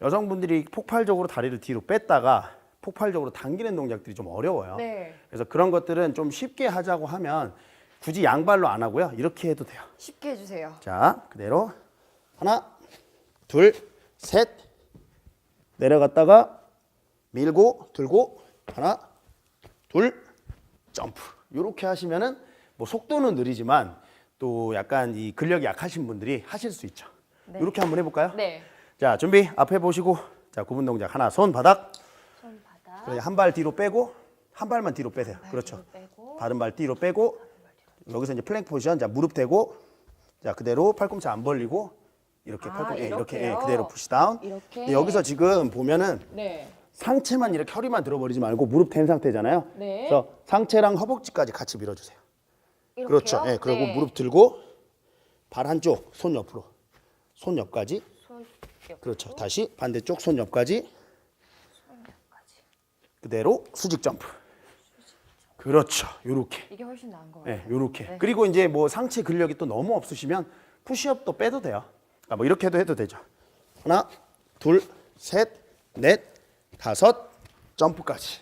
여성분들이 폭발적으로 다리를 뒤로 뺐다가 폭발적으로 당기는 동작들이 좀 어려워요. 네. 그래서 그런 것들은 좀 쉽게 하자고 하면 굳이 양발로 안 하고요. 이렇게 해도 돼요. 쉽게 해주세요. 자, 그대로 하나, 둘, 셋 내려갔다가 밀고 들고 하나, 둘, 점프. 이렇게 하시면은 뭐 속도는 느리지만 또 약간 이 근력이 약하신 분들이 하실 수 있죠. 네. 이렇게 한번 해볼까요? 네. 자, 준비 앞에 보시고 자 구분 동작 하나 손 바닥 손 바닥. 한발 뒤로 빼고 한 발만 뒤로 빼세요. 그렇죠. 뒤로 빼고. 다른 발 뒤로 빼고 여기서 이제 플랭크 포지션 자 무릎 대고 자 그대로 팔꿈치 안 벌리고 이렇게 아, 팔꿈치 예, 이렇게 예, 이렇게요? 그대로 푸시 다운 이렇게? 근데 여기서 지금 보면은 네. 상체만 이렇게 허리만 들어버리지 말고 무릎 댄 상태잖아요. 네. 그래서 상체랑 허벅지까지 같이 밀어주세요. 이렇게요? 그렇죠. 예, 그리고 네. 무릎 들고 발 한쪽 손 옆으로 손 옆까지 손 옆. 그렇죠. 다시 반대쪽 손 옆까지 손까지. 그대로 수직 점프. 그렇죠. 요렇게. 이게 훨씬 나은 것 예, 같아요. 요렇게. 네. 그리고 이제 뭐 상체 근력이 또 너무 없으시면 푸시업도 빼도 돼요. 그러니까 뭐 이렇게 해도 해도 되죠. 하나, 둘, 셋, 넷, 다섯, 점프까지.